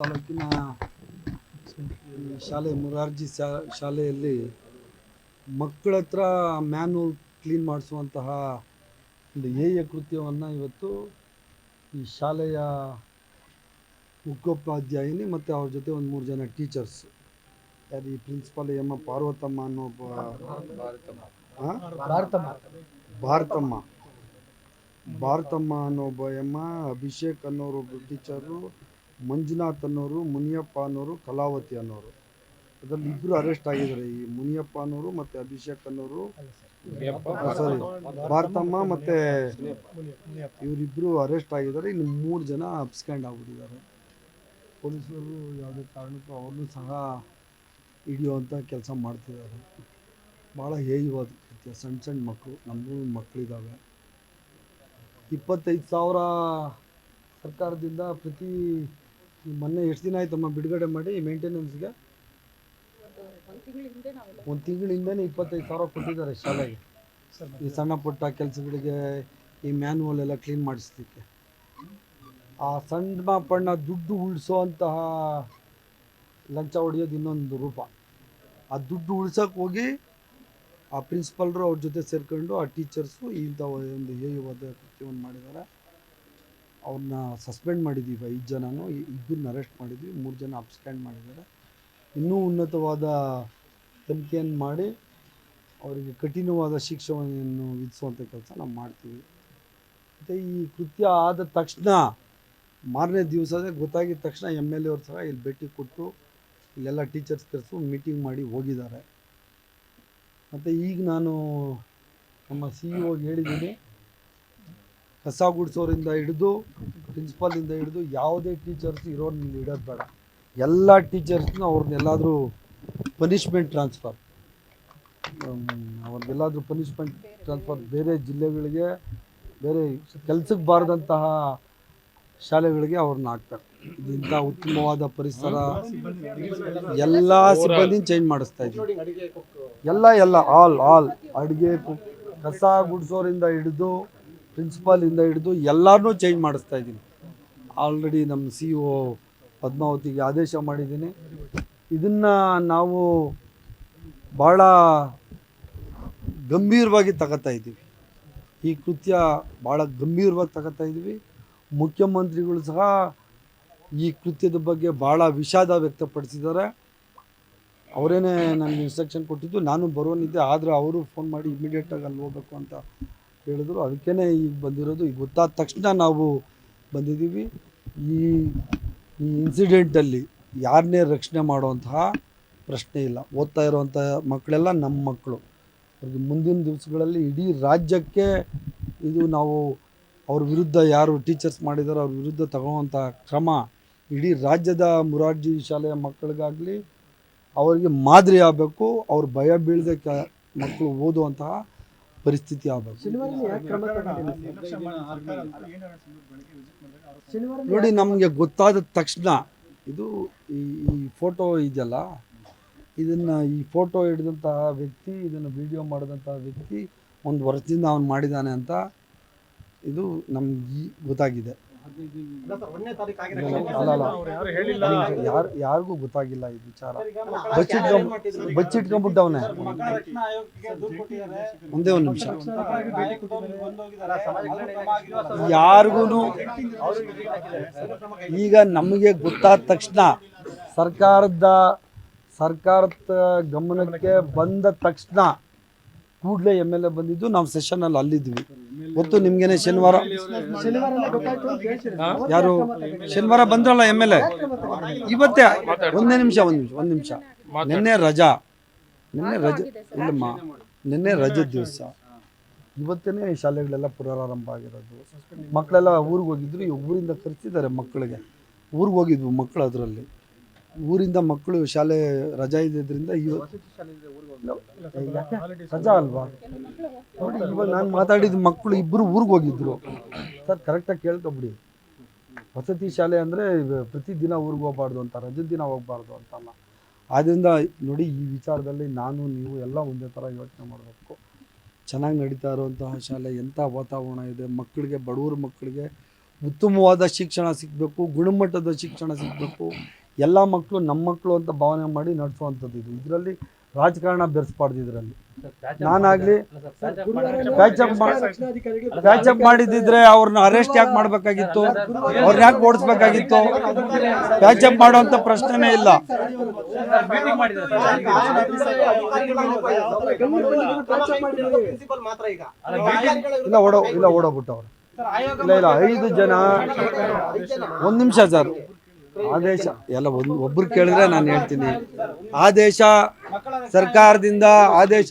ತಾಲೂಕಿನ ಶಾಲೆ, ಮುರಾರ್ಜಿ ಶಾ- ಶಾಲೆಯಲ್ಲಿ ಮಕ್ಕಳ ಹತ್ರ ಮ್ಯಾನ್ಯೂಲ್ ಕ್ಲೀನ್ ಮಾಡಿಸುವಂತಹ ಒಂದು ಹೇಯ ಕೃತ್ಯವನ್ನು ಇವತ್ತು ಈ ಶಾಲೆಯ ಮುಖ್ಯೋಪಾಧ್ಯಾಯಿನಿ ಮತ್ತು ಅವ್ರ ಜೊತೆ ಒಂದು ಮೂರು ಜನ ಟೀಚರ್ಸ್ ಯಾರು ಈ ಪ್ರಿನ್ಸಿಪಾಲ್ ಎಮ್ಮ ಪಾರ್ವತಮ್ಮ ಅನ್ನೋ ಭಾರತಮ್ಮ? ಭಾರತಮ್ಮ ಭಾರತಮ್ಮ ಅನ್ನೋ ಒಬ್ಬ ಎಮ್ಮ ಅಭಿಷೇಕ್ ಅನ್ನೋರು ಟೀಚರು ಮಂಜುನಾಥ್ ಅನ್ನೋರು ಮುನಿಯಪ್ಪ ಅನ್ನೋರು ಕಲಾವತಿ ಅನ್ನೋರು. ಅದರಲ್ಲಿ ಇಬ್ಬರು ಅರೆಸ್ಟ್ ಆಗಿದ್ದಾರೆ. ಈ ಮುನಿಯಪ್ಪ ಅನ್ನೋರು ಮತ್ತು ಅಭಿಷೇಕ್ ಅನ್ನೋರು ಸಾರಿ ಭಾರತಮ್ಮ ಮತ್ತು ಇವರಿಬ್ಬರು ಅರೆಸ್ಟ್ ಆಗಿದ್ದಾರೆ. ಇನ್ನು ಮೂರು ಜನ ಅಬ್ಸ್ಕ್ಯಾಂಡ್ ಆಗ್ಬಿಟ್ಟಿದ್ದಾರೆ. ಪೊಲೀಸರು ಯಾವುದೇ ಕಾರಣಕ್ಕೂ ಅವ್ರನ್ನೂ ಸಹ ಹಿಡಿಯುವಂಥ ಕೆಲಸ ಮಾಡ್ತಿದ್ದಾರೆ. ಭಾಳ ಹೇಯವಾದ ಕೃತ್ಯ ಸಣ್ಣ ಸಣ್ಣ ಮಕ್ಕಳು ನಮಗೂ ಮಕ್ಕಳಿದ್ದಾವೆ ಇಪ್ಪತ್ತೈದು ಸಾವಿರ ಸರ್ಕಾರದಿಂದ ಪ್ರತಿ ಮೊನ್ನೆ ಎಷ್ಟು ದಿನ ಆಯ್ತಮ್ಮ ಬಿಡುಗಡೆ ಮಾಡಿ ಮೇಂಟೆನೆನ್ಸ್ಗೆ ಒಂದು ತಿಂಗಳಿಂದನೇ ಇಪ್ಪತ್ತೈದು ಸಾವಿರ ಕೊಟ್ಟಿದ್ದಾರೆ ಶಾಲೆಗೆ. ಈ ಸಣ್ಣ ಪುಟ್ಟ ಕೆಲಸಗಳಿಗೆ ಈ ಮ್ಯಾನ್ಯುವಲ್ ಎಲ್ಲ ಕ್ಲೀನ್ ಮಾಡಿಸ್ಲಿಕ್ಕೆ. ಆ ಸಣ್ಣ ಪಣ್ಣ ದುಡ್ಡು ಉಳಿಸುವಂತಹ ಲಂಚ ಹೊಡೆಯೋದು ಇನ್ನೊಂದು ರೂಪ. ಆ ದುಡ್ಡು ಉಳ್ಸೋಕೆ ಹೋಗಿ ಆ ಪ್ರಿನ್ಸಿಪಲ್ರು ಅವ್ರ ಜೊತೆ ಸೇರ್ಕೊಂಡು ಆ ಟೀಚರ್ಸು ಇಂಥ ಒಂದು ಹೇಯವಾದ ಕೃತ್ಯವನ್ನು ಮಾಡಿದ್ದಾರೆ. ಅವ್ರನ್ನ ಸಸ್ಪೆಂಡ್ ಮಾಡಿದ್ದೀವಿ ಐದು ಜನನೂ. ಇಬ್ಬರನ್ನ ಅರೆಸ್ಟ್ ಮಾಡಿದ್ವಿ. ಮೂರು ಜನ ಅಬ್ಸ್ಟ್ಯಾಂಡ್ ಮಾಡಿದ್ದಾರೆ. ಇನ್ನೂ ಉನ್ನತವಾದ ತನಿಖೆಯನ್ನು ಮಾಡಿ ಅವರಿಗೆ ಕಠಿಣವಾದ ಶಿಕ್ಷೆಯನ್ನು ವಿಧಿಸುವಂಥ ಕೆಲಸ ನಾವು ಮಾಡ್ತೀವಿ. ಮತ್ತು ಈ ಕೃತ್ಯ ಆದ ತಕ್ಷಣ, ಮಾರನೇ ದಿವಸದೇ ಗೊತ್ತಾಗಿದ ತಕ್ಷಣ ಎಂ ಎಲ್ ಎ ಅವ್ರು ಸಹ ಇಲ್ಲಿ ಭೇಟಿ ಕೊಟ್ಟು ಇಲ್ಲೆಲ್ಲ ಟೀಚರ್ಸ್ ಕರೆಸು ಮೀಟಿಂಗ್ ಮಾಡಿ ಹೋಗಿದ್ದಾರೆ. ಮತ್ತು ಈಗ ನಾನು ನಮ್ಮ ಸಿ ಇ ಓಗೆ ಹೇಳಿದ್ದೀನಿ ಕಸ ಗುಡಿಸೋರಿಂದ ಹಿಡಿದು ಪ್ರಿನ್ಸಿಪಾಲಿಂದ ಹಿಡಿದು ಯಾವುದೇ ಟೀಚರ್ಸ್ ಇರೋರ್ನ ಇಡೋದು ಬೇಡ. ಎಲ್ಲ ಟೀಚರ್ಸ್ನ ಅವ್ರನ್ನೆಲ್ಲಾದರೂ ಪನಿಷ್ಮೆಂಟ್ ಟ್ರಾನ್ಸ್ಫರ್ ಅವ್ರಿಗೆಲ್ಲಾದರೂ ಪನಿಷ್ಮೆಂಟ್ ಟ್ರಾನ್ಸ್ಫರ್ ಬೇರೆ ಜಿಲ್ಲೆಗಳಿಗೆ, ಬೇರೆ ಕೆಲ್ಸಕ್ಕೆ ಬಾರದಂತಹ ಶಾಲೆಗಳಿಗೆ ಅವ್ರನ್ನ ಹಾಕ್ತಾರೆ. ಇದರಿಂದ ಉತ್ತಮವಾದ ಪರಿಸರ. ಎಲ್ಲ ಸಿಬ್ಬಂದಿನ ಚೇಂಜ್ ಮಾಡಿಸ್ತಾ ಇದ್ದೀವಿ. ಎಲ್ಲ ಎಲ್ಲ ಆಲ್ ಆಲ್ ಅಡುಗೆ, ಕಸ ಗುಡಿಸೋರಿಂದ ಹಿಡಿದು ಪ್ರಿನ್ಸಿಪಾಲಿಂದ ಹಿಡಿದು ಎಲ್ಲರನ್ನೂ ಚೇಂಜ್ ಮಾಡಿಸ್ತಾ ಇದ್ದೀನಿ. ಆಲ್ರೆಡಿ ನಮ್ಮ ಸಿ ಒ ಪದ್ಮಾವತಿಗೆ ಆದೇಶ ಮಾಡಿದ್ದೀನಿ. ಇದನ್ನು ನಾವು ಭಾಳ ಗಂಭೀರವಾಗಿ ತಗೋತಾ ಇದ್ದೀವಿ. ಈ ಕೃತ್ಯ ಭಾಳ ಗಂಭೀರವಾಗಿ ತಗೋತಾ ಇದ್ದೀವಿ. ಮುಖ್ಯಮಂತ್ರಿಗಳು ಸಹ ಈ ಕೃತ್ಯದ ಬಗ್ಗೆ ಭಾಳ ವಿಷಾದ ವ್ಯಕ್ತಪಡಿಸಿದ್ದಾರೆ. ಅವರೇನೆ ನನಗೆ ಇನ್ಸ್ಟ್ರಕ್ಷನ್ ಕೊಟ್ಟಿದ್ದು, ನಾನು ಬರೋನಿದ್ದೆ ಆದರೆ ಅವರು ಫೋನ್ ಮಾಡಿ ಇಮಿಡಿಯೇಟಾಗಿ ಅಲ್ಲಿ ಹೋಗ್ಬೇಕು ಅಂತ ಹೇಳಿದ್ರು. ಅದಕ್ಕೇ ಈಗ ಬಂದಿರೋದು. ಈಗ ಗೊತ್ತಾದ ತಕ್ಷಣ ನಾವು ಬಂದಿದ್ದೀವಿ. ಈ ಈ ಇನ್ಸಿಡೆಂಟಲ್ಲಿ ಯಾರನ್ನೇ ರಕ್ಷಣೆ ಮಾಡುವಂತಹ ಪ್ರಶ್ನೆ ಇಲ್ಲ. ಓದ್ತಾ ಇರುವಂಥ ಮಕ್ಕಳೆಲ್ಲ ನಮ್ಮ ಮಕ್ಕಳು. ಅವ್ರಿಗೆ ಮುಂದಿನ ದಿವಸಗಳಲ್ಲಿ ಇಡೀ ರಾಜ್ಯಕ್ಕೆ ಇದು ನಾವು ಅವ್ರ ವಿರುದ್ಧ ಯಾರು ಟೀಚರ್ಸ್ ಮಾಡಿದಾರೋ ಅವ್ರ ವಿರುದ್ಧ ತಗೊಳ್ಳುವಂಥ ಕ್ರಮ ಇಡೀ ರಾಜ್ಯದ ಮುರಾರ್ಜಿ ಶಾಲೆಯ ಮಕ್ಕಳಿಗಾಗಲಿ, ಅವರಿಗೆ ಮಾದರಿ ಆಗಬೇಕು. ಅವ್ರ ಭಯ ಬೀಳದೆ ಕ ಮಕ್ಕಳು ಓದುವಂತಹ ಪರಿಸ್ಥಿತಿ ಆಗಬೇಕು ನೋಡಿ ನಮಗೆ ಗೊತ್ತಾದ ತಕ್ಷಣ ಇದು ಈ ಈ ಫೋಟೋ ಇದೆಯಲ್ಲ ಇದನ್ನು ಈ ಫೋಟೋ ಹಿಡಿದಂತಹ ವ್ಯಕ್ತಿ ಇದನ್ನು ವಿಡಿಯೋ ಮಾಡಿದಂತಹ ವ್ಯಕ್ತಿ ಒಂದು ವರ್ಷದಿಂದ ಅವನು ಮಾಡಿದ್ದಾನೆ ಅಂತ ಇದು ನಮ್ಗೆ ಗೊತ್ತಾಗಿದೆ. ಯಾರು ಯಾರಿಗೂ ಗೊತ್ತಾಗಿಲ್ಲ ಈ ವಿಚಾರ. ಬಚ್ಚಿಟ್ಕೊಂಡ್ ಬಚ್ಚಿಟ್ಕೊಂಡ್ಬಿಟ್ಟವನೆ ಒಂದೇ ಒಂದು ನಿಮಿಷ. ಯಾರಿಗೂ ಈಗ ನಮಗೆ ಗೊತ್ತಾದ ತಕ್ಷಣ ಸರ್ಕಾರದ ಸರ್ಕಾರದ ಗಮನಕ್ಕೆ ಬಂದ ತಕ್ಷಣ ಕೂಡಲೇ ಎಂ ಎಲ್ ಎ ಬಂದಿದ್ದು ನಾವು ಸೆಷನಲ್ಲಿ ಅಲ್ಲಿದ್ವಿ. ಗೊತ್ತು ನಿಮ್ಗೇನೆ ಶನಿವಾರ ಯಾರು? ಶನಿವಾರ ಬಂದ್ರಲ್ಲ ಎಂ ಎಲ್ ಎ? ಇವತ್ತೇ ಒಂದೇ ನಿಮಿಷ, ಒಂದು ನಿಮಿಷ ಒಂದು ನಿಮಿಷ. ನಿನ್ನೆ ರಜಾ. ನಿನ್ನೆ ರಜೆ ಇಲ್ಲಮ್ಮ. ನಿನ್ನೆ ರಜೆ ದಿವಸ. ಇವತ್ತೇ ಶಾಲೆಗಳೆಲ್ಲ ಪುನರಾರಂಭ ಆಗಿರೋದು. ಮಕ್ಕಳೆಲ್ಲ ಊರಿಗೆ ಹೋಗಿದ್ರು ಊರಿಂದ ಕರೆಸಿದ್ದಾರೆ ಮಕ್ಕಳಿಗೆ. ಊರಿಗೆ ಹೋಗಿದ್ವು ಮಕ್ಕಳು ಅದರಲ್ಲಿ. ಊರಿಂದ ಮಕ್ಕಳು ಶಾಲೆ ರಜಾ ಇದ್ದಿದ್ದರಿಂದ ರಜಾ ಅಲ್ವಾ? ನೋಡಿ, ಇವಾಗ ನಾನು ಮಾತಾಡಿದ ಮಕ್ಕಳು ಇಬ್ಬರು ಊರಿಗೆ ಹೋಗಿದ್ರು. ಸರ್ ಕರೆಕ್ಟಾಗಿ ಕೇಳ್ಕೊಬಿಡಿ ವಸತಿ ಶಾಲೆ ಅಂದರೆ ಪ್ರತಿದಿನ ಊರಿಗೆ ಹೋಗ್ಬಾರ್ದು ಅಂತ ರಜದ ದಿನ ಹೋಗ್ಬಾರ್ದು ಅಂತಲ್ಲ. ಆದ್ದರಿಂದ ನೋಡಿ, ಈ ವಿಚಾರದಲ್ಲಿ ನಾನು, ನೀವು ಎಲ್ಲ ಒಂದೇ ಥರ ಯೋಚನೆ ಮಾಡಬೇಕು. ಚೆನ್ನಾಗಿ ನಡೀತಾ ಇರುವಂತಹ ಶಾಲೆ ಎಂಥ ವಾತಾವರಣ ಇದೆ, ಮಕ್ಕಳಿಗೆ, ಬಡವರ ಮಕ್ಕಳಿಗೆ ಉತ್ತಮವಾದ ಶಿಕ್ಷಣ ಸಿಗಬೇಕು, ಗುಣಮಟ್ಟದ ಶಿಕ್ಷಣ ಸಿಗಬೇಕು. ಎಲ್ಲ ಮಕ್ಕಳು ನಮ್ಮ ಮಕ್ಕಳು ಅಂತ ಭಾವನೆ ಮಾಡಿ ನಡೆಸುವಂಥದ್ದು ಇದು. ಇದರಲ್ಲಿ ರಾಜಕಾರಣ ಬೆರೆಸ್ಬಾರ್ದು ಇದರಲ್ಲಿ ನಾನಾಗಲಿ ಪ್ಯಾಚಪ್ ಪ್ಯಾಚಪ್ ಮಾಡಿದ್ದಿದ್ರೆ ಅವ್ರನ್ನ ಅರೆಸ್ಟ್ ಯಾಕೆ ಮಾಡಬೇಕಾಗಿತ್ತು? ಅವ್ರನ್ನ ಯಾಕೆ ಓಡಿಸ್ಬೇಕಾಗಿತ್ತು? ಅಪ್ ಮಾಡುವಂಥ ಪ್ರಶ್ನೆನೇ ಇಲ್ಲ. ಪ್ರಿನ್ಸಿಪಲ್ ಮಾತ್ರ ಈಗ ಇಲ್ಲ ಓಡೋ ಇಲ್ಲ ಓಡೋಗ್ಬಿಟ್ಟವ್ರು. ಇಲ್ಲ ಇಲ್ಲ ಐದು ಜನ ಒಂದು ನಿಮಿಷ ಸರ್ ಆದೇಶ ಎಲ್ಲ ಒಂದು ಒಬ್ರು ಕೇಳಿದ್ರೆ ನಾನು ಹೇಳ್ತೀನಿ. ಆದೇಶ ಸರ್ಕಾರದಿಂದ ಆದೇಶ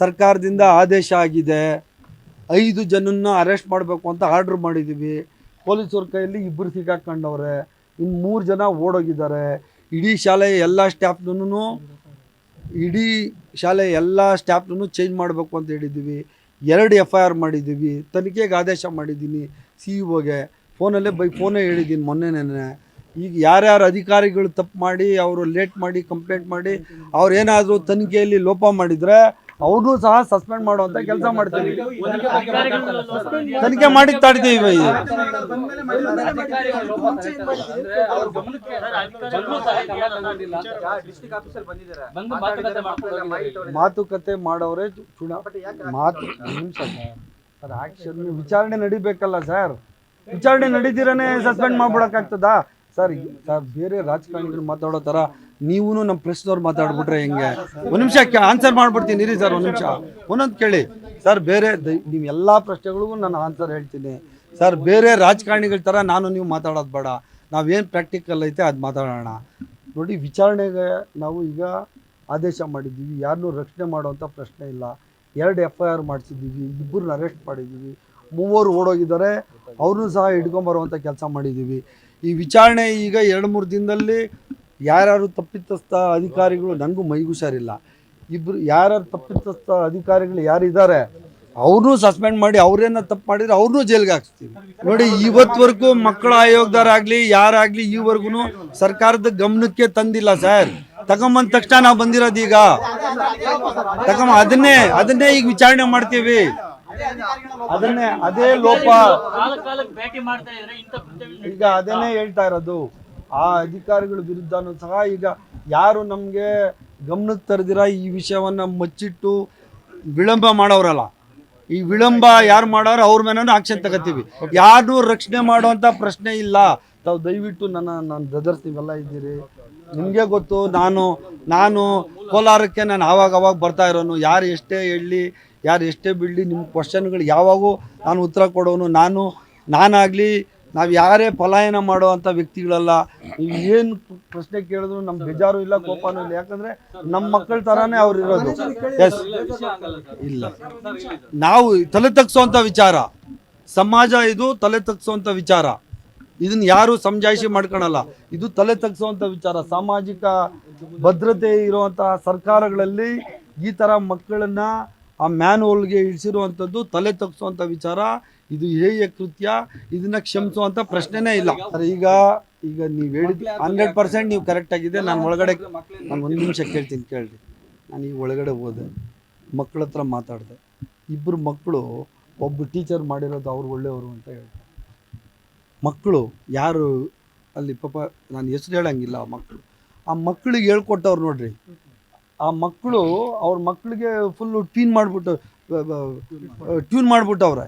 ಸರ್ಕಾರದಿಂದ ಆದೇಶ ಆಗಿದೆ. ಐದು ಜನನ್ನ ಅರೆಸ್ಟ್ ಮಾಡಬೇಕು ಅಂತ ಆರ್ಡ್ರ್ ಮಾಡಿದ್ದೀವಿ ಪೊಲೀಸವ್ರ ಕೈಯಲ್ಲಿ ಇಬ್ಬರು ಸಿಕ್ಕಾಕೊಂಡವ್ರೆ. ಇನ್ನು ಮೂರು ಜನ ಓಡೋಗಿದ್ದಾರೆ. ಇಡೀ ಶಾಲೆಯ ಎಲ್ಲ ಸ್ಟಾಫ್ನೂ ಇಡೀ ಶಾಲೆ ಎಲ್ಲ ಸ್ಟಾಫ್ನೂ ಚೇಂಜ್ ಮಾಡಬೇಕು ಅಂತ ಹೇಳಿದ್ದೀವಿ ಎರಡು ಎಫ್ ಐ ಆರ್ ಮಾಡಿದ್ದೀವಿ ತನಿಖೆಗೆ ಆದೇಶ ಮಾಡಿದ್ದೀನಿ. ಸಿ ಇಒಗೆ ಫೋನಲ್ಲೇ ಬೈ ಫೋನೇ ಹೇಳಿದ್ದೀನಿ ಮೊನ್ನೆನೇ ಈಗ ಯಾರ್ಯಾರು ಅಧಿಕಾರಿಗಳು ತಪ್ಪು ಮಾಡಿ, ಅವರು ಲೇಟ್ ಮಾಡಿ ಕಂಪ್ಲೇಂಟ್ ಮಾಡಿ, ಅವ್ರು ಏನಾದರೂ ತನಿಖೆಯಲ್ಲಿ ಲೋಪ ಮಾಡಿದರೆ ಅವ್ರನ್ನೂ ಸಹ ಸಸ್ಪೆಂಡ್ ಮಾಡುವಂಥ ಕೆಲಸ ಮಾಡ್ತೀವಿ. ತನಿಖೆ ಮಾಡಿ ತಾಡ್ತೀವಿ ಮಾತುಕತೆ ಮಾಡೋರೇ ಚುನಾ ಮಾತು ವಿಚಾರಣೆ ನಡಿಬೇಕಲ್ಲ ಸರ್. ವಿಚಾರಣೆ ನಡೀತಿರನೇ ಸಸ್ಪೆಂಡ್ ಮಾಡ್ಬಿಡಕ್ಕಾಗ್ತದಾ? ಸರ್ ಬೇರೆ ರಾಜಕಾರಣಿಗಳು ಮಾತಾಡೋ ಥರ ನೀವು ನಮ್ಮ ಪ್ರೆಸ್ನವ್ರು ಮಾತಾಡ್ಬಿಟ್ರೆ ಹೆಂಗೆ? ಒಂದು ನಿಮಿಷ ಆನ್ಸರ್ ಮಾಡ್ಬಿಡ್ತೀನಿ, ಇರಿ ಸರ್, ಒಂದು ನಿಮಿಷ. ಒಂದೊಂದು ಕೇಳಿ. ಸರ್, ಬೇರೆ ನೀವು ಎಲ್ಲ ಪ್ರಶ್ನೆಗಳಿಗೂ ನಾನು ಆನ್ಸರ್ ಹೇಳ್ತೀನಿ. ಸರ್, ಬೇರೆ ರಾಜಕಾರಣಿಗಳ ಥರ ನಾನು ನೀವು ಮಾತಾಡೋದು ಬೇಡ. ನಾವೇನು ಪ್ರಾಕ್ಟಿಕಲ್ ಐತೆ ಅದು ಮಾತಾಡೋಣ. ನೋಡಿ, ವಿಚಾರಣೆಗೆ ನಾವು ಈಗ ಆದೇಶ ಮಾಡಿದ್ದೀವಿ. ಯಾರನ್ನೂ ರಕ್ಷಣೆ ಮಾಡುವಂಥ ಪ್ರಶ್ನೆ ಇಲ್ಲ. ಎರಡು ಎಫ್ ಐ ಆರ್ ಮಾಡಿಸಿದ್ದೀವಿ. ಇಬ್ಬರನ್ನ ಅರೆಸ್ಟ್ ಮಾಡಿದ್ದೀವಿ. ಮೂವರು ಓಡೋಗಿದ್ದಾರೆ. ಅವ್ರನ್ನೂ ಸಹ ಹಿಡ್ಕೊಂಬರುವಂಥ ಕೆಲಸ ಮಾಡಿದ್ದೀವಿ. ಈ ವಿಚಾರಣೆ ಈಗ ಎರಡು ಮೂರು ದಿನದಲ್ಲಿ ಯಾರ್ಯಾರು ತಪ್ಪಿತಸ್ಥ ಅಧಿಕಾರಿಗಳು ನನಗೂ ಮೈಗುಷಾರಿಲ್ಲ ಇಬ್ಬರು ಯಾರ್ಯಾರು ತಪ್ಪಿತಸ್ಥ ಅಧಿಕಾರಿಗಳು ಯಾರಿದ್ದಾರೆ, ಅವ್ರನ್ನೂ ಸಸ್ಪೆಂಡ್ ಮಾಡಿ ಅವ್ರೇನ ತಪ್ಪು ಮಾಡಿದ್ರೆ ಅವ್ರನ್ನೂ ಜೈಲ್ಗೆ ಹಾಕ್ಸ್ತೀವಿ. ನೋಡಿ, ಇವತ್ವರೆಗೂ ಮಕ್ಕಳ ಆಯೋಗದಾರಾಗಲಿ, ಯಾರಾಗಲಿ ಈವರೆಗೂ ಸರ್ಕಾರದ ಗಮನಕ್ಕೆ ತಂದಿಲ್ಲ ಸರ್. ತಗೊಂಬಂದ ತಕ್ಷಣ ನಾವು ಬಂದಿರೋದು ಈಗ ತಗೊಂಬ, ಅದನ್ನೇ ಅದನ್ನೇ ಈಗ ವಿಚಾರಣೆ ಮಾಡ್ತೀವಿ. ಅದನ್ನೇ ಅದೇ ಲೋಪ. ಈಗ ಅದನ್ನೇ ಹೇಳ್ತಾ ಇರೋದು. ಆ ಅಧಿಕಾರಿಗಳ ವಿರುದ್ಧನೂ ಸಹ ಈಗ ಯಾರು ನಮಗೆ ಗಮನ ತರದಿರ ಈ ವಿಷಯವನ್ನ ಮುಚ್ಚಿಟ್ಟು ವಿಳಂಬ ಮಾಡೋರಲ್ಲ. ಈ ವಿಳಂಬ ಯಾರು ಮಾಡೋರು ಅವ್ರ ಮೇಲೆ ಆಕ್ಷನ್ ತಗೋತೀವಿ. ಯಾರು ರಕ್ಷಣೆ ಮಾಡುವಂಥ ಪ್ರಶ್ನೆ ಇಲ್ಲ. ತಾವು ದಯವಿಟ್ಟು ನನ್ನ ನಾನು ಬ್ರದರ್ಸ್ ನೀವೆಲ್ಲ ಇದ್ದೀರಿ. ನಿಮಗೆ ಗೊತ್ತು ನಾನು ನಾನು ಕೋಲಾರಕ್ಕೆ ನಾನು ಆವಾಗ ಅವಾಗ ಬರ್ತಾ ಇರೋನು. ಯಾರು ಎಷ್ಟೇ ಹೇಳಲಿ ಯಾರು ಎಷ್ಟೇ ಬಿಡಲಿ, ನಿಮ್ಮ ಕ್ವಶನ್ಗಳು ಯಾವಾಗೂ ನಾನು ಉತ್ತರ ಕೊಡೋನು, ನಾನು, ನಾನಾಗಲಿ, ನಾವು ಯಾರೇ ಪಲಾಯನ ಮಾಡುವಂಥ ವ್ಯಕ್ತಿಗಳಲ್ಲ ಏನು ಪ್ರಶ್ನೆ ಕೇಳಿದ್ರು ನಮ್ಮ ಬೇಜಾರು ಇಲ್ಲ, ಕೋಪನೂ ಇಲ್ಲ. ಯಾಕಂದರೆ ನಮ್ಮ ಮಕ್ಕಳ ಥರನೇ ಅವ್ರು ಇರೋದು. ಎಸ್ ಇಲ್ಲ. ನಾವು ತಲೆ ತಗ್ಸೋಂಥ ವಿಚಾರ. ಸಮಾಜ ಇದು ತಲೆ ತಗ್ಸೋಂಥ ವಿಚಾರ. ಇದನ್ನ ಯಾರು ಸಮಜಾಯಿಷಿ ಮಾಡ್ಕೊಳಲ್ಲ. ಇದು ತಲೆ ತಗ್ಸೋವಂಥ ವಿಚಾರ. ಸಾಮಾಜಿಕ ಭದ್ರತೆ ಇರುವಂತಹ ಸರ್ಕಾರಗಳಲ್ಲಿ ಈ ಥರ ಮಕ್ಕಳನ್ನ ಆ ಮ್ಯಾನ್ಹೋಲ್ಗೆ ಇಳಿಸಿರುವಂಥದ್ದು ತಲೆ ತಗ್ಸುವಂಥ ವಿಚಾರ ಇದು ಹೇಯ ಕೃತ್ಯ ಇದನ್ನ ಕ್ಷಮಿಸುವಂಥ ಪ್ರಶ್ನೆನೇ ಇಲ್ಲ. ಸರ್, ಈಗ ಈಗ ನೀವು ಹೇಳಿದ್ ಹಂಡ್ರೆಡ್ ಪರ್ಸೆಂಟ್ ನೀವು ಕರೆಕ್ಟ್ ಆಗಿದೆ. ನಾನು ಒಳಗಡೆ ನಾನು ಒಂದು ನಿಮಿಷ ಕೇಳ್ತೀನಿ ಕೇಳ್ರಿ. ನಾನು ಈಗ ಒಳಗಡೆ ಹೋದೆ. ಮಕ್ಕಳ ಹತ್ರ ಮಾತಾಡಿದೆ. ಇಬ್ಬರು ಮಕ್ಕಳು ಒಬ್ಬ ಟೀಚರ್ ಮಾಡಿರೋದು ಅವ್ರು ಒಳ್ಳೆಯವರು ಅಂತ ಹೇಳ್ತಾರೆ. ಮಕ್ಕಳು ಯಾರು ಅಲ್ಲಿ ಪಾಪ ನಾನು ಹೆಸರು ಹೇಳಂಗಿಲ್ಲ ಆ ಮಕ್ಕಳು ಆ ಮಕ್ಕಳಿಗೆ ಹೇಳ್ಕೊಟ್ಟವ್ರು ನೋಡ್ರಿ. ಆ ಮಕ್ಕಳು ಅವ್ರ ಮಕ್ಕಳಿಗೆ ಫುಲ್ಲು ಟ್ಯೂನ್ ಮಾಡಿಬಿಟ್ಟು ಟ್ಯೂನ್ ಮಾಡಿಬಿಟ್ಟವ್ರೆ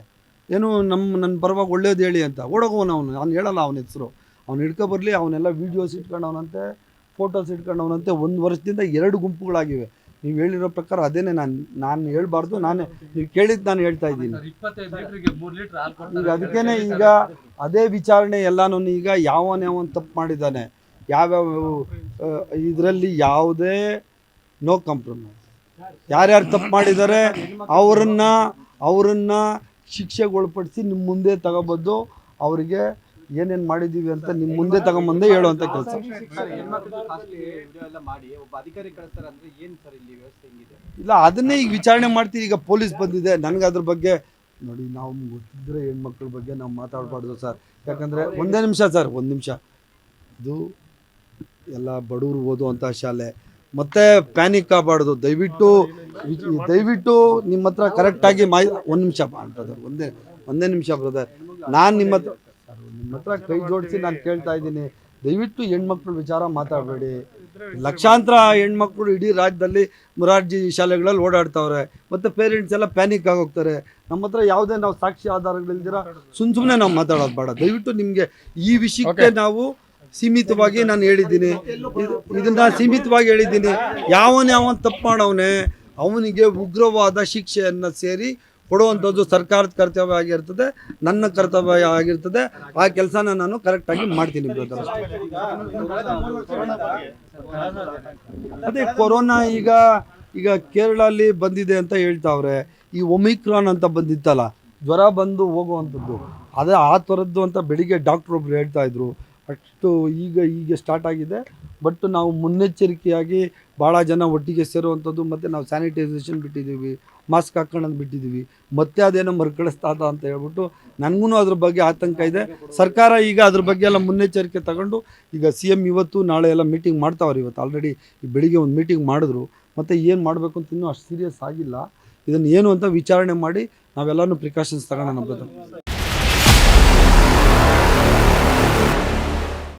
ಏನು ನಮ್ಮ ನನ್ನ ಪರವಾಗಿ ಒಳ್ಳೇದು ಹೇಳಿ ಅಂತ. ಓಡೋಗೋನು ಅವನು. ನಾನು ಹೇಳಲ್ಲ ಅವನ ಹೆಸರು. ಅವ್ನು ಹಿಡ್ಕೊ ಬರಲಿ ಅವನ್ನೆಲ್ಲ ವೀಡಿಯೋಸ್ ಇಟ್ಕೊಂಡವನಂತೆ ಫೋಟೋಸ್ ಇಟ್ಕೊಂಡವನಂತೆ. ಒಂದು ವರ್ಷದಿಂದ ಎರಡು ಗುಂಪುಗಳಾಗಿವೆ. ನೀವು ಹೇಳಿರೋ ಪ್ರಕಾರ ಅದೇನೆ ನಾನು ನಾನು ಹೇಳ್ಬಾರ್ದು. ನಾನೇ ನೀವು ಕೇಳಿದ್ದು ನಾನು ಹೇಳ್ತಾ ಇದ್ದೀನಿ. ಈಗ ಅದಕ್ಕೇನೆ ಈಗ ಅದೇ ವಿಚಾರಣೆ ಎಲ್ಲಾನು ಈಗ ಯಾವನ್ಯಾವನ್ ಯಾವನ್ ತಪ್ಪು ಮಾಡಿದ್ದಾನೆ. ಯಾವ್ಯಾವ ಇದರಲ್ಲಿ ಯಾವುದೇ ನೋ ಕಾಂಪ್ರಮೈಸ್ ಯಾರ್ಯಾರು ತಪ್ಪು ಮಾಡಿದ್ದಾರೆ ಅವರನ್ನ ಅವರನ್ನ ಶಿಕ್ಷೆಗೆ ಒಳಪಡಿಸಿ ನಿಮ್ಮ ಮುಂದೆ ತಗೋಬೋದು ಅವರಿಗೆ ಏನೇನು ಮಾಡಿದ್ದೀವಿ ಅಂತ ನಿಮ್ಮ ಮುಂದೆ ತಗೊಂಬಂದೇ ಹೇಳುವಂಥ ಕೆಲಸ. ಇಲ್ಲ ಅದನ್ನೇ ಈಗ ವಿಚಾರಣೆ ಮಾಡ್ತೀವಿ ಈಗ ಪೊಲೀಸ್ ಬಂದಿದೆ ನನಗೆ ಅದ್ರ ಬಗ್ಗೆ ನೋಡಿ ನಾವು ಗೊತ್ತಿದ್ರೆ ಹೆಣ್ಮಕ್ಳ ಬಗ್ಗೆ ನಾವು ಮಾತಾಡಬಾರ್ದು ಸರ್. ಯಾಕಂದರೆ ಒಂದೇ ನಿಮಿಷ ಸರ್ ಒಂದು ನಿಮಿಷ. ಇದು ಎಲ್ಲ ಬಡವರು ಓದುವಂಥ ಶಾಲೆ ಮತ್ತೆ ಪ್ಯಾನಿಕ್ ಆಗಬಾರ್ದು. ದಯವಿಟ್ಟು ದಯವಿಟ್ಟು ನಿಮ್ಮ ಹತ್ರ ಕರೆಕ್ಟಾಗಿ ಮಾಹಿ ಒಂದು ನಿಮಿಷ ಬ್ರದರ್ ಒಂದೇ ಒಂದೇ ನಿಮಿಷ ಬ್ರದರ್ ನಾನು ನಿಮ್ಮ ಹತ್ರ ನಿಮ್ಮ ಹತ್ರ ಕೈ ಜೋಡಿಸಿ ನಾನು ಕೇಳ್ತಾ ಇದ್ದೀನಿ. ದಯವಿಟ್ಟು ಹೆಣ್ಮಕ್ಳು ವಿಚಾರ ಮಾತಾಡಬೇಡಿ. ಲಕ್ಷಾಂತರ ಹೆಣ್ಮಕ್ಳು ಇಡೀ ರಾಜ್ಯದಲ್ಲಿ ಮುರಾರ್ಜಿ ಶಾಲೆಗಳಲ್ಲಿ ಓಡಾಡ್ತಾವ್ರೆ. ಮತ್ತು ಪೇರೆಂಟ್ಸ್ ಎಲ್ಲ ಪ್ಯಾನಿಕ್ ಆಗೋಗ್ತಾರೆ. ನಮ್ಮ ಹತ್ರ ಯಾವುದೇ ನಾವು ಸಾಕ್ಷಿ ಆಧಾರಗಳಿಲ್ದಿರ ಸುಮ್ ಸುಮ್ಮನೆ ನಾವು ಮಾತಾಡೋದು ಬೇಡ. ದಯವಿಟ್ಟು ನಿಮಗೆ ಈ ವಿಷಯಕ್ಕೆ ನಾವು ಸೀಮಿತವಾಗಿ ನಾನು ಹೇಳಿದ್ದೀನಿ. ಇದು- ಇದನ್ನ ಸೀಮಿತವಾಗಿ ಹೇಳಿದ್ದೀನಿ. ಯಾವನ್ ಯಾವನ್ ತಪ್ಪು ಮಾಡವನೆ, ಅವನಿಗೆ ಉಗ್ರವಾದ ಶಿಕ್ಷೆಯನ್ನು ಸೇರಿ ಕೊಡುವಂಥದ್ದು ಸರ್ಕಾರದ ಕರ್ತವ್ಯ ಆಗಿರ್ತದೆ, ನನ್ನ ಕರ್ತವ್ಯ ಆಗಿರ್ತದೆ. ಆ ಕೆಲಸನ ನಾನು ಕರೆಕ್ಟಾಗಿ ಮಾಡ್ತೀನಿ ಅದೇ ಕೊರೋನಾ ಈಗ ಈಗ ಕೇರಳಲ್ಲಿ ಬಂದಿದೆ ಅಂತ ಹೇಳ್ತಾವ್ರೆ. ಈ ಒಮಿಕ್ರಾನ್ ಅಂತ ಬಂದಿತ್ತಲ್ಲ, ಜ್ವರ ಬಂದು ಹೋಗುವಂಥದ್ದು. ಅದೇ ಆ ಥರದ್ದು ಅಂತ ಬೆಳಿಗ್ಗೆ ಡಾಕ್ಟ್ರ್ ಒಬ್ರು ಹೇಳ್ತಾ ಇದ್ರು. ಅಷ್ಟು ಈಗ ಈಗ ಸ್ಟಾರ್ಟ್ ಆಗಿದೆ. ಬಟ್ ನಾವು ಮುನ್ನೆಚ್ಚರಿಕೆಯಾಗಿ ಭಾಳ ಜನ ಒಟ್ಟಿಗೆ ಸೇರುವಂಥದ್ದು ಮತ್ತು ನಾವು ಸ್ಯಾನಿಟೈಸೇಷನ್ ಬಿಟ್ಟಿದ್ದೀವಿ ಮಾಸ್ಕ್ ಹಾಕೊಳ್ಳೋದು ಬಿಟ್ಟಿದ್ದೀವಿ. ಮತ್ತೆ ಅದೇನೋ ಮರುಕಳಿಸ್ತಾದ ಅಂತ ಹೇಳ್ಬಿಟ್ಟು ನನಗೂ ಅದ್ರ ಬಗ್ಗೆ ಆತಂಕ ಇದೆ. ಸರ್ಕಾರ ಈಗ ಅದ್ರ ಬಗ್ಗೆ ಎಲ್ಲ ಮುನ್ನೆಚ್ಚರಿಕೆ ತಗೊಂಡು ಈಗ ಸಿ ಎಂ ಇವತ್ತು ನಾಳೆ ಎಲ್ಲ ಮೀಟಿಂಗ್ ಮಾಡ್ತಾವ್ರೆ ಇವತ್ತು. ಆಲ್ರೆಡಿ ಬೆಳಿಗ್ಗೆ ಒಂದು ಮೀಟಿಂಗ್ ಮಾಡಿದ್ರು. ಮತ್ತು ಏನು ಮಾಡಬೇಕು ಅಂತ ಇನ್ನೂ ಅಷ್ಟು ಸೀರಿಯಸ್ ಆಗಿಲ್ಲ. ಇದನ್ನು ಏನು ಅಂತ ವಿಚಾರಣೆ ಮಾಡಿ ನಾವೆಲ್ಲನೂ ಪ್ರಿಕಾಷನ್ಸ್ ತಗೋಣ ನಮ್ಮ